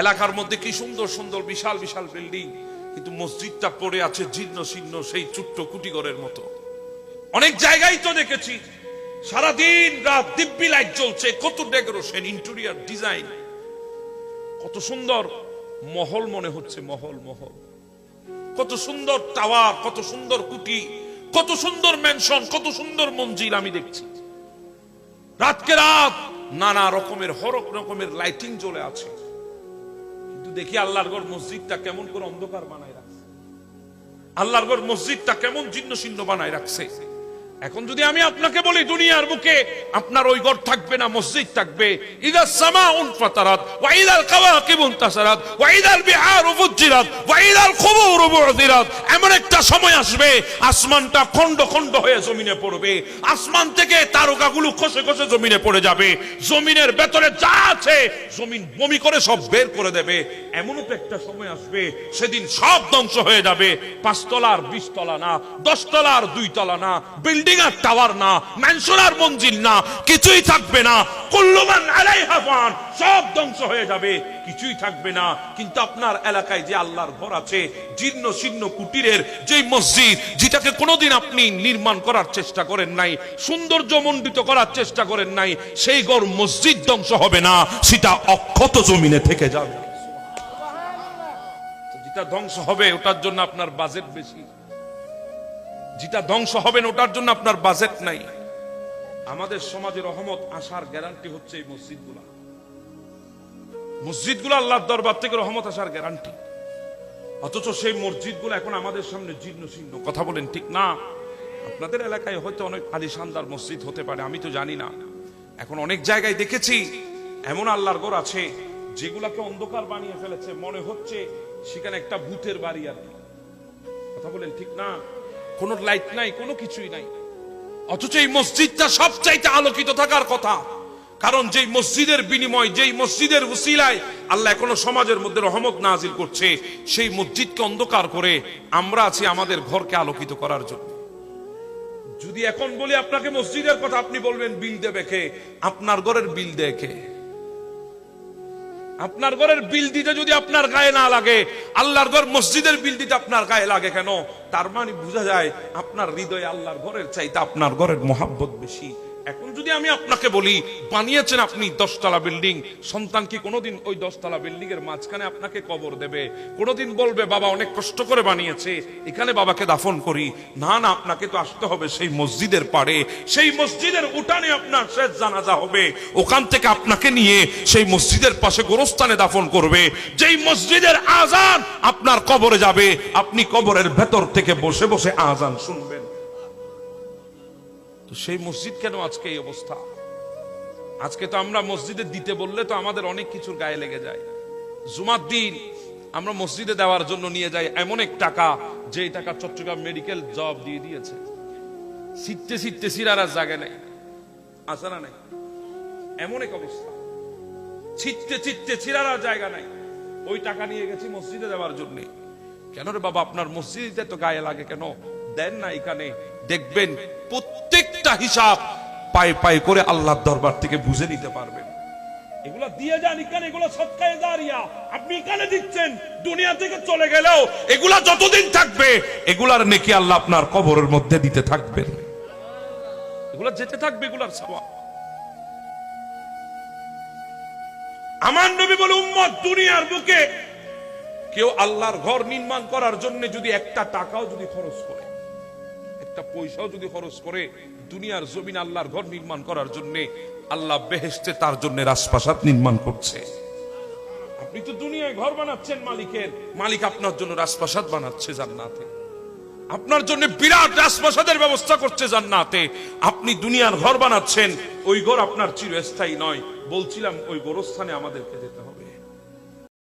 এলাকার মধ্যে কি সুন্দর সুন্দর বিশাল বিশাল বিল্ডিং, কিন্তু মসজিদটা পড়ে আছে জীর্ণ শীর্ণ সেই ছোট্ট কুটিঘরের মতো। অনেক জায়গায় তো দেখেছি, সারাদিন রাত দিব্যি লাইট জ্বলছে, কত ডেকোরেশন, ইন্টেরিয়ার ডিজাইন। কত সুন্দর মহল মনে হচ্ছে, মহল মহল। কত সুন্দর টাওয়ার, কত সুন্দর কুটি, কত সুন্দর ম্যানশন কত সুন্দর মঞ্জিল আমি দেখছি। রাতকে রাত নানা রকমের, হরক রকমের লাইটিং জ্বলে আছে। দেখি আল্লাহর গড় মসজিদটা কেমন করে অন্ধকার বানায় রাখছে। আল্লাহর গড় মসজিদটা কেমন জীর্ণ শীর্ণ বানায় রাখছে। এখন যদি আমি আপনাকে বলি, দুনিয়ার বুকে আপনার ওই ঘর থাকবে না, মসজিদ থাকবে। ইদা সামা উনফাতারাত ওয়া ইদাল কাওয়াকিব উনতাসারাত ওয়া ইদাল বিহার উফুজ্জিরাত ওয়া ইদাল কুবুর বুদিরাত এমন একটা সময় আসবে, আসমানটা খণ্ড খণ্ড হয়ে জমিনে পড়বে। আসমান থেকে তারকাগুলো খসে খসে জমিনে পড়ে যাবে। জমিনের ভেতরে যা আছে, জমিন বমি করে সব বের করে দেবে। এমনও তো একটা সময় আসবে, সেদিন সব ধ্বংস হয়ে যাবে। পাঁচতলার বিশ তলা না দশ তলার দুই তলা না, বিল্ডিং আর টাওয়ার না ম্যানশন আর মঞ্জিল না, কিছুই থাকবে না। কুল্লুমান আলাইহা ফান সব ধ্বংস হয়ে যাবে। কিছুই থাকবে না। কিন্তু আপনার এলাকায় যে আল্লাহর ঘর আছে, জীর্ণ শীর্ণ কুটিরের যে মসজিদ, যেটাকে কোনোদিন আপনি নির্মাণ করার চেষ্টা করেন নাই, সৌন্দর্য মণ্ডিত করার চেষ্টা করেন নাই, সেই ঘর মসজিদ ধ্বংস হবে না, সেটা অক্ষত জমিনে থেকে যাবে। যেটা ধ্বংস হবে, ওটার জন্য আপনার বাজেট বেশি। যেটা ধ্বংস হবে না, ওটার জন্য আপনার বাজেট নাই। আমাদের সমাজে রহমত আসার গ্যারান্টি হচ্ছে এই মসজিদগুলা। মসজিদগুলো আল্লাহর দরবার থেকে রহমত আসার গ্যারান্টি অথচ সেই মসজিদগুলো এখন আমাদের সামনে জীর্ণ শীর্ণ। কথা বলেন ঠিক না? আপনাদের এলাকায় হয়তো অনেক আলিশানদার মসজিদ হতে পারে, আমি তো জানি না। এখন অনেক জায়গায় দেখেছি, এমন আল্লাহর ঘর আছে, যেগুলাকে অন্ধকার বানিয়ে ফেলেছে। মনে হচ্ছে সেখানে একটা ভূতের বাড়ি আর কথা বলেন ঠিক না? কোনো লাইট নাই, কোনো কিছুই নাই। অথচ এই মসজিদটা সবচাইতে আলোকিত থাকার কথা। কারণ যেই মসজিদের বিনিময়, যেই মসজিদের উসিলায় আল্লাহ এখনও সমাজের মধ্যে রহমত নাজিল করছে, সেই মসজিদকে অন্ধকার করে আমরা আছি আমাদের ঘরকে আলোকিত করার জন্য। যদি এখন বলি আপনাকে মসজিদের কথা, আপনি বলবেন, বিল দেবে কে? আপনার ঘরের বিল দেখে আপনার ঘরের বিল দিতে যদি আপনার গায়ে না লাগে, আল্লাহর ঘর মসজিদের বিল দিতে আপনার গায়ে লাগে কেন? তার মানে বোঝা যায় আপনার হৃদয়ে আল্লাহর ঘরের চাইতে আপনার ঘরের মহাব্বত বেশি। এখন যদি আমি আপনাকে বলি, বানিয়েছেন আপনি দশতলা বিল্ডিং, সন্তান কি কোনোদিন ওই দশতলা বিল্ডিং এর মাঝখানে আপনাকে কবর দেবে? কোনোদিন বলবে, বাবা, অনেক কষ্ট করে বানিয়েছে, এখানে বাবাকে দাফন করি। না না, আপনাকে তো আসতে হবে সেই মসজিদের পাড়ে। সেই মসজিদের উঠানে আপনার শেষ জানাজা হবে। ওখান থেকে আপনাকে নিয়ে সেই মসজিদের পাশে গোরস্থানে দাফন করবে। যেই মসজিদের আজান আপনার কবরে যাবে। আপনি কবরের ভেতর থেকে বসে বসে আজান শুনবেন। তো সেই মসজিদ কেন আজকে এই অবস্থা? আজকে তো আমরা মসজিদে দিতে বললে তো আমাদের অনেক কিছুর গায়ে লেগে যায়। জুমার দিন আমরা মসজিদে দেওয়ার জন্য নিয়ে যাই এমন এক টাকা যে টাকা চট্টগ্রাম মেডিকেল জব দিয়ে দিয়েছে। সিটতে সিটতে সিরার আর জায়গা নেই। আছে না নাই? এমন এক অবস্থা। ছিটতে ছিটতে ছিড়ার আর জায়গা নাই। ওই টাকা নিয়ে গেছি মসজিদে দেওয়ার জন্য। কেন রে বাবা, আপনার মসজিদে তো গায়ে লাগে কেন? দেন না এখানে। দেখবেন প্রত্যেকটা হিসাব পায়ে পায়ে করে আল্লাহর দরবার থেকে বুঝে নিতে পারবেন এগুলা দিয়ে যান এখানে এগুলো সৎকায় দাঁড়িয়া আপনি এখানে দিচ্ছেন দুনিয়া থেকে চলে গেলেও এগুলা যতদিন থাকবে এগুলার নেকি আল্লাহ আপনার কবরের মধ্যে দিতে থাকবেন। এগুলা যেতে থাকবে এগুলার আমার নবী বলে উম্মত দুনিয়ার বুকে কেউ আল্লাহর ঘর নির্মাণ করার জন্য যদি একটা টাকাও যদি খরচ করে একটা পয়সাও যদি খরচ করে দুনিয়ার জমিন আল্লাহর ঘর নির্মাণ করার জন্য আল্লাহ বেহেস্তে তার জন্য রাজপ্রাসাদ নির্মাণ করছে। আপনি তো দুনিয়ায় ঘর বানাচ্ছেন মালিকের। মালিক আপনার জন্য রাজপ্রাসাদ বানাচ্ছে জান্নাতে। আপনার জন্য বিরাট রাজপ্রাসাদের ব্যবস্থা করছে জান্নাতে। আপনি দুনিয়ার ঘর বানাচ্ছেন, ওই ঘর আপনার চিরস্থায়ী নয়। বলছিলাম ওই গোরস্থানে আমাদেরকে যেতে